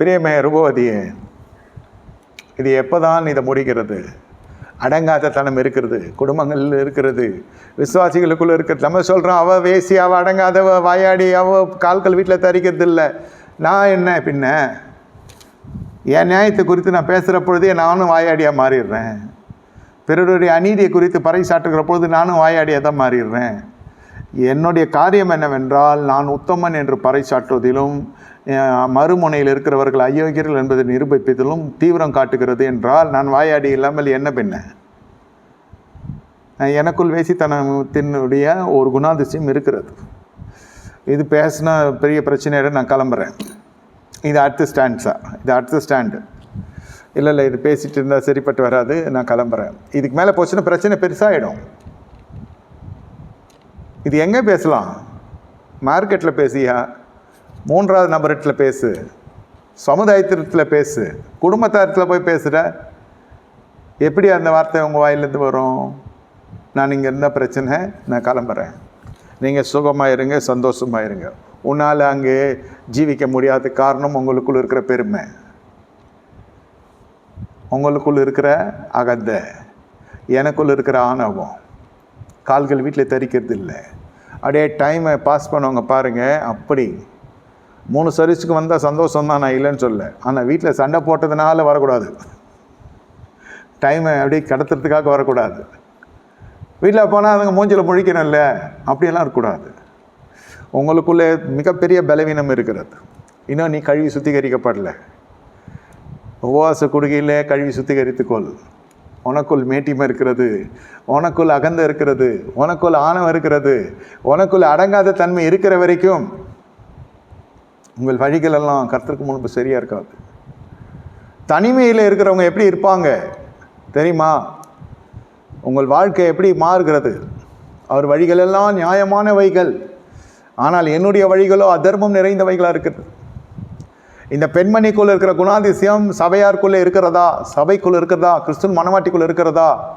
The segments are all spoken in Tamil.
பிரியமே ரூபவதியே இது எப்போ தான் இதை முடிக்கிறது? அடங்காத தனம் இருக்கிறது குடும்பங்களில் இருக்கிறது விசுவாசிகளுக்குள்ளே இருக்கிறது. நம்ம சொல்கிறோம் அவள் வேசி அவள் அடங்காதவ வாயாடி அவள் கால்கள் வீட்டில் தரிக்கிறது இல்லை. நான் என்ன பின்ன? என் நியாயத்தை குறித்து நான் பேசுகிற பொழுதே நானும் வாயாடியாக மாறிடுறேன். பிறருடைய அநீதியை குறித்து பறைசாற்றுகிற பொழுது நானும் வாயாடியாக தான் மாறிடுறேன். என்னுடைய காரியம் என்னவென்றால் நான் உத்தமன் என்று பறைசாற்றுவதிலும் அஹ், மறுமுனையில் இருக்கிறவர்கள் அயோக்கியர்கள் என்பதை நிரூபிப்பதிலும் தீவிரம் காட்டுகிறது என்றால் நான் வாயாடி இல்லாமல் என்ன பின்ன எனக்குள் வேசித்தனத்தினுடைய ஒரு குணாதிசயம் இருக்கிறது. இது பேசினா பெரிய பிரச்சனையோட நான் கிளம்புறேன். இது அடுத்த ஸ்டாண்ட்ஸா? இது அடுத்த ஸ்டாண்டு. இல்லை இல்லை இது பேசிட்டு இருந்தால் சரிப்பட்டு வராது நான் கிளம்புறேன். இதுக்கு மேலே போச்சுன்னா பிரச்சனை பெருசாகிடும் இது எங்கே பேசலாம்? மார்க்கெட்டில் பேசியா? மூன்றாவது நபரத்தில் பேசு. சமுதாயத்திடத்தில் பேசு. குடும்பத்தாரத்தில் போய் பேசுகிற எப்படி அந்த வார்த்தை உங்கள் வாயிலேருந்து வரும்? நான் இங்கே இருந்தால் பிரச்சனை நான் கிளம்புறேன். நீங்கள் சுகமாக இருங்க சந்தோஷமாக இருங்க உன்னால் அங்கே ஜீவிக்க முடியாத காரணம் உங்களுக்குள் இருக்கிற பெருமை. உங்களுக்குள் இருக்கிற அகந்த. எனக்குள் இருக்கிற ஆணவம். கால்கள் வீட்டில் தரிக்கிறது இல்லை அப்படியே டைமை பாஸ் பண்ணவங்க பாருங்கள் அப்படி. மூணு சர்வீஸுக்கு வந்தால் சந்தோஷம் தான் நான் இல்லைன்னு சொல்ல ஆனால் வீட்டில் சண்டை போட்டதுனால வரக்கூடாது. டைமை அப்படியே கடத்துறதுக்காக வரக்கூடாது. வீட்டில் போனால் அதுங்க மூஞ்சில் முழிக்கணும்ல அப்படியெல்லாம் இருக்கக்கூடாது. உங்களுக்குள்ளே மிகப்பெரிய பலவீனம் இருக்கிறது. இன்னும் நீ கழுவி சுத்திகரிக்கப்படல. உபவாச குடுகையில் கழுவி சுத்திகரித்துக்கொள். உனக்குள் மேட்டிமை இருக்கிறது உனக்குள் அகந்த இருக்கிறது உனக்குள் ஆணவம் இருக்கிறது உனக்குள் அடங்காத தன்மை இருக்கிற வரைக்கும் உங்கள் வழிகள் எல்லாம் கருத்துக்கு முன்பு சரியாக இருக்காது. தனிமையில் இருக்கிறவங்க எப்படி இருப்பாங்க? தெரியுமா? உங்கள் வாழ்க்கை எப்படி மாறுகிறது? அவர் வழிகளெல்லாம் நியாயமானவைகள். ஆனால் என்னுடைய வழிகளோ அதர்மம் நிறைந்தவைகளாக இருக்குது இந்த பெண்மணிக்குள்ளே இருக்கிற குணாதிசயம் சபையாருக்குள்ளே இருக்கிறதா? சபைக்குள் இருக்கிறதா? கிறிஸ்துவன் மனவாட்டிக்குள்ள இருக்கிறதா?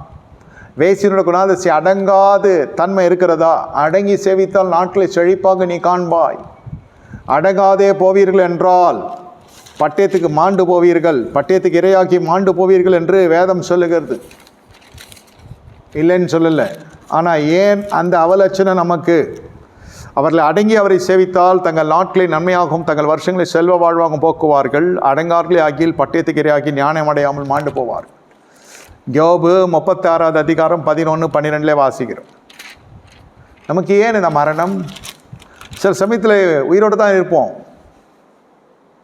வேசியனோட குணாதிசயம் அடங்காது தன்மை இருக்கிறதா? அடங்கி சேவித்தால் நாட்களை செழிப்பாக நீ காண்பாய். அடங்காதே போவீர்கள் என்றால் பட்டயத்துக்கு மாண்டு போவீர்கள் பட்டயத்துக்கு இரையாக்கி மாண்டு போவீர்கள் என்று வேதம் சொல்லுகிறது. இல்லைன்னு சொல்லலை. ஆனால் ஏன் அந்த அவலட்சணம் நமக்கு? அவர்களை அடங்கி அவரை சேவித்தால் தங்கள் நாட்களை நன்மையாகவும் தங்கள் வருஷங்களை செல்வ வாழ்வாகவும் போக்குவார்கள். அடங்கார்களே ஆகியில் பட்டயத்துக்கு இரையாக்கி ஞானம் அடையாமல் மாண்டு போவார். யோபு முப்பத்தாறாவது அதிகாரம் பதினொன்று பன்னிரெண்டுலே வாசிக்கிறோம். நமக்கு ஏன் இந்த மரணம்? சில சமயத்தில் உயிரோடு தான் இருப்போம்.